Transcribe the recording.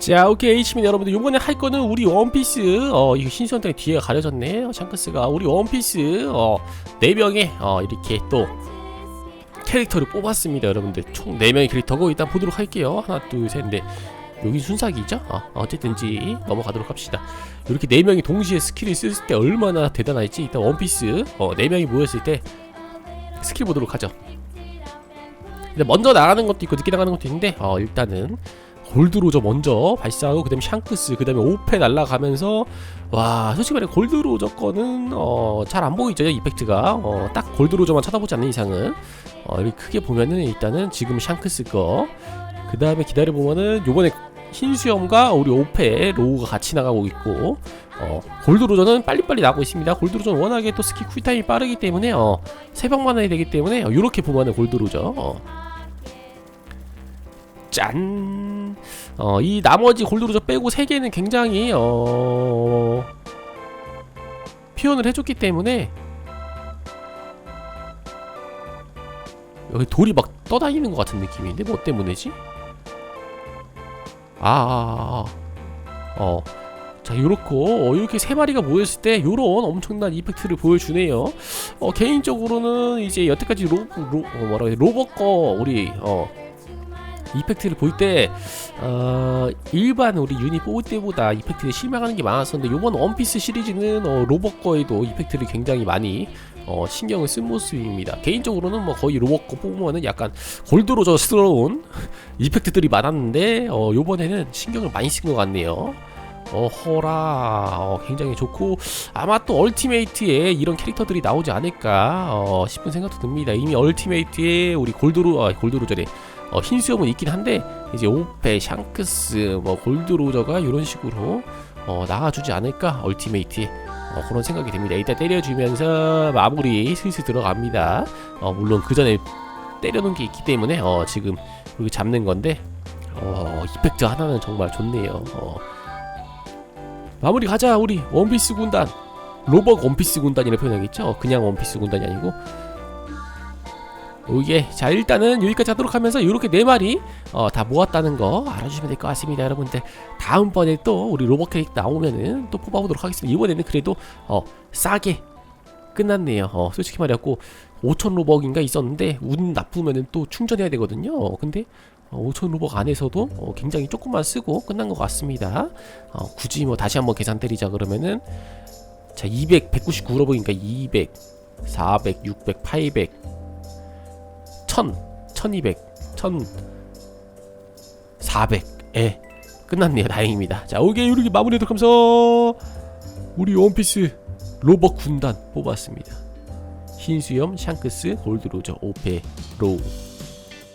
자 오케이. 시민 여러분들 요번에 할 거는 우리 원피스. 어 이거 신선당 뒤에가 가려졌네. 어, 샹크스가 우리 원피스. 어 4명의 어 이렇게 또 캐릭터를 뽑았습니다 여러분들. 총 4명의 캐릭터고 일단 보도록 할게요. 하나 둘셋넷. 여기 순삭이죠? 어, 어쨌든지 넘어가도록 합시다. 이렇게 4명이 동시에 스킬을 쓸 때 얼마나 대단할지 일단 원피스 어 4명이 모였을 때 스킬 보도록 하죠. 근데 먼저 나가는 것도 있고 늦게 나가는 것도 있는데 어 일단은 골드로저 먼저 발사하고 그다음에 샹크스 그다음에 오페 날라가면서 와 솔직히 말해 골드로저 거는 어, 잘 안 보이죠 이펙트가. 어, 딱 골드로저만 쳐다보지 않는 이상은. 어, 이렇게 크게 보면은 일단은 지금 샹크스 거. 그다음에 기다려 보면은 요번에 흰수염과 우리 오페 로우가 같이 나가고 있고 어, 골드로저는 빨리빨리 나고 있습니다. 골드로저는 워낙에 또 스킬 쿨타임이 빠르기 때문에 어, 새벽만 해야 되기 때문에 어, 요렇게 보면은 골드로저. 어. 짠. 어, 이 나머지 골드로저 빼고 세 개는 굉장히 어 표현을 해줬기 때문에 여기 돌이 막 떠다니는 것 같은 느낌인데 뭐 때문이지? 아, 아, 아, 아. 어. 자, 요렇고, 어, 이렇게 세 마리가 모였을 때, 요런 엄청난 이펙트를 보여주네요. 어, 개인적으로 는 이제 여태까지 로, 로, 어, 뭐라 그래, 로봇 거, 우리, 어, 이펙트를 볼 때 어, 일반 우리 유닛 뽑을 때보다 이펙트에 실망하는 게 많았었는데 요번 원피스 시리즈는 어, 로봇 거에도 이펙트를 굉장히 많이 어, 신경을 쓴 모습입니다. 개인적으로는 뭐 거의 로봇 거 뽑으면은 약간 골드로저스러운 이펙트들이 많았는데 어, 요번에는 신경을 많이 쓴 것 같네요. 어허라 어, 굉장히 좋고 아마 또 얼티메이트에 이런 캐릭터들이 나오지 않을까 어, 싶은 생각도 듭니다 이미 얼티메이트에 우리 골드로 아, 골드로저래 어, 흰 수염은 있긴 한데 이제 오페, 샹크스, 뭐 골드 로저가 이런 식으로 어, 나와주지 않을까 얼티메이트에 어, 그런 생각이 듭니다. 일단 때려주면서 마무리 슬슬 들어갑니다. 어, 물론 그 전에 때려놓은 게 있기 때문에 어, 지금 여기 잡는 건데 어, 이펙트 하나는 정말 좋네요. 어. 마무리 가자 우리 원피스 군단 로벅 원피스 군단이라 표현하겠죠? 그냥 원피스 군단이 아니고 오예 자 일단은 여기까지 하도록 하면서 이렇게 네 마리 어, 다 모았다는 거 알아주시면 될 것 같습니다 여러분들. 다음번에 또 우리 로봇 캐릭 나오면은 또 뽑아보도록 하겠습니다. 이번에는 그래도 어 싸게 끝났네요. 어 솔직히 말해갖고 5천 로벅인가 있었는데 운 나쁘면은 또 충전해야 되거든요. 어, 근데 어, 5천 로벅 안에서도 어, 굉장히 조금만 쓰고 끝난 것 같습니다. 어, 굳이 뭐 다시 한번 계산 때리자 그러면은 자 200, 199 로벅이니까 200 400, 600, 800 1000, 1200, 1000, 400. 예. 끝났네요. 다행입니다. 자, 오케이. 이렇게 마무리하도록 하면서 우리 원피스 로벅 군단 뽑았습니다. 흰수염, 샹크스, 골드로저, 오페, 로우.